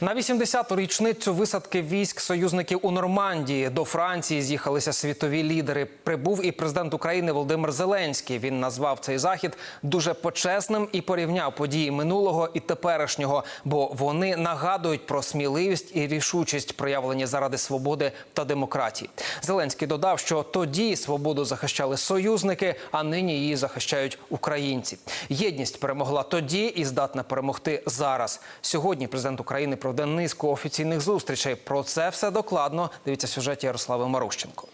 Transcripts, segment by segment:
На 80-ту річницю висадки військ союзників у Нормандії до Франції з'їхалися світові лідери. Прибув і президент України Володимир Зеленський. Він назвав цей захід дуже почесним і порівняв події минулого і теперішнього, бо вони нагадують про сміливість і рішучість, проявлені заради свободи та демократії. Зеленський додав, що тоді свободу захищали союзники, а нині її захищають українці. Єдність перемогла тоді і здатна перемогти зараз. Сьогодні президент України проведе низку офіційних зустрічей. Про це все докладно. Дивіться в сюжеті Ярослави Марущенко.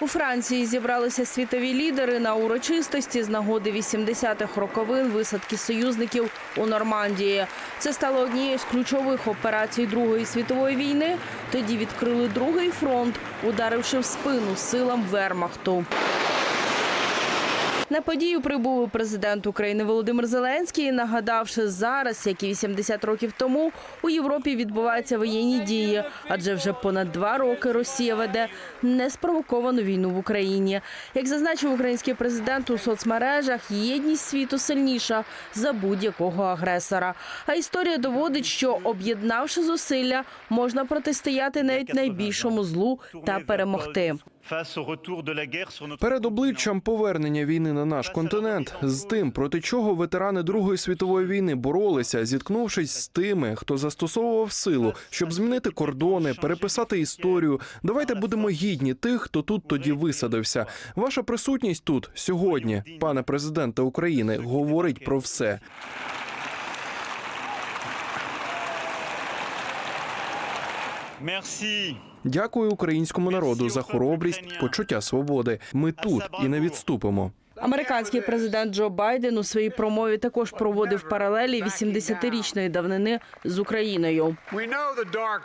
У Франції зібралися світові лідери на урочистості з нагоди 80-х роковин висадки союзників у Нормандії. Це стало однією з ключових операцій Другої світової війни. Тоді відкрили другий фронт, ударивши в спину силам Вермахту. На подію прибув президент України Володимир Зеленський, нагадавши зараз, як і 80 років тому, у Європі відбуваються воєнні дії, адже вже понад два роки Росія веде неспровоковану війну в Україні. Як зазначив український президент у соцмережах, єдність світу сильніша за будь-якого агресора. А історія доводить, що об'єднавши зусилля, можна протистояти навіть найбільшому злу та перемогти. Перед обличчям повернення війни на наш континент з тим, проти чого ветерани Другої світової війни боролися, зіткнувшись з тими, хто застосовував силу, щоб змінити кордони, переписати історію. Давайте будемо гідні тих, хто тут тоді висадився. Ваша присутність тут сьогодні, пане президенте України, говорить про все. Дякую українському народу за хоробрість, почуття свободи. Ми тут і не відступимо. Американський президент Джо Байден у своїй промові також проводив паралелі 80-річної давнини з Україною.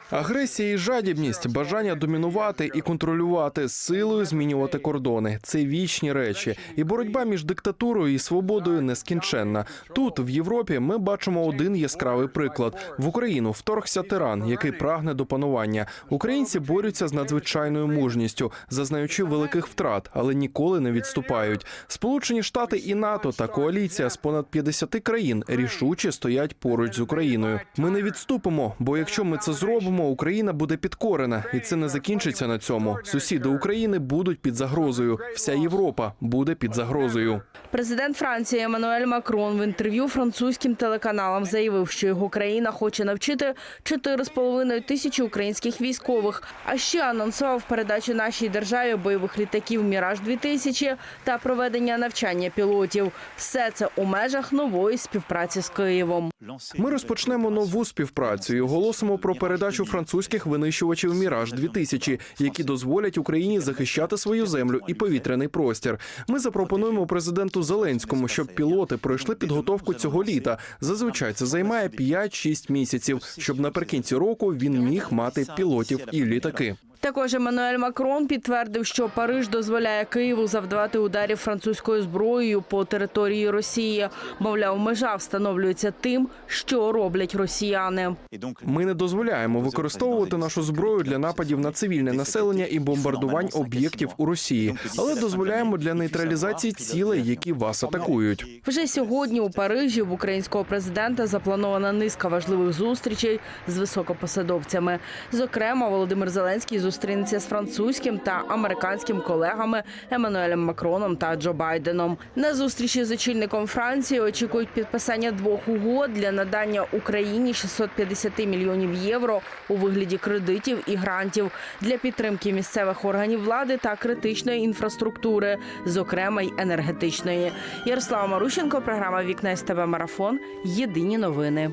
Агресія і жадібність, бажання домінувати і контролювати силою, змінювати кордони це вічні речі, і боротьба між диктатурою і свободою нескінченна. Тут в Європі ми бачимо один яскравий приклад: в Україну вторгся тиран, який прагне до панування. Українці борються з надзвичайною мужністю, зазнаючи великих втрат, але ніколи не відступають. Сполучені Штати і НАТО та коаліція з понад 50 країн рішуче стоять поруч з Україною. Ми не відступимо, бо якщо ми це зробимо, Україна буде підкорена, і це не закінчиться на цьому. Сусіди України будуть під загрозою. Вся Європа буде під загрозою. Президент Франції Еммануель Макрон в інтерв'ю французьким телеканалам заявив, що його країна хоче навчити 4,5 тисячі українських військових. А ще анонсував передачу нашій державі бойових літаків Міраж 2000 та проведення навчання пілотів. Все це у межах нової співпраці з Києвом. Ми розпочнемо нову співпрацю і оголосимо про передачу французьких винищувачів Міраж 2000 які дозволять Україні захищати свою землю і повітряний простір. Ми запропонуємо президенту Зеленському, щоб пілоти пройшли підготовку цього літа. Зазвичай це займає 5-6 місяців, щоб наприкінці року він міг мати пілотів і літаки. Також Еммануель Макрон підтвердив, що Париж дозволяє Києву завдавати ударів французькою зброєю по території Росії. Мовляв, межа встановлюється тим, що роблять росіяни. Ми не дозволяємо використовувати нашу зброю для нападів на цивільне населення і бомбардувань об'єктів у Росії, але дозволяємо для нейтралізації цілей, які вас атакують. Вже сьогодні у Парижі в українського президента запланована низка важливих зустрічей з високопосадовцями. Зокрема, Володимир Зеленський зустрінеться з французьким та американським колегами Еммануелем Макроном та Джо Байденом. На зустрічі з очільником Франції очікують підписання двох угод для надання Україні 650 мільйонів євро у вигляді кредитів і грантів для підтримки місцевих органів влади та критичної інфраструктури, зокрема й енергетичної. Ярослава Марущенко, програма Вікна СТБ Марафон. Єдині новини.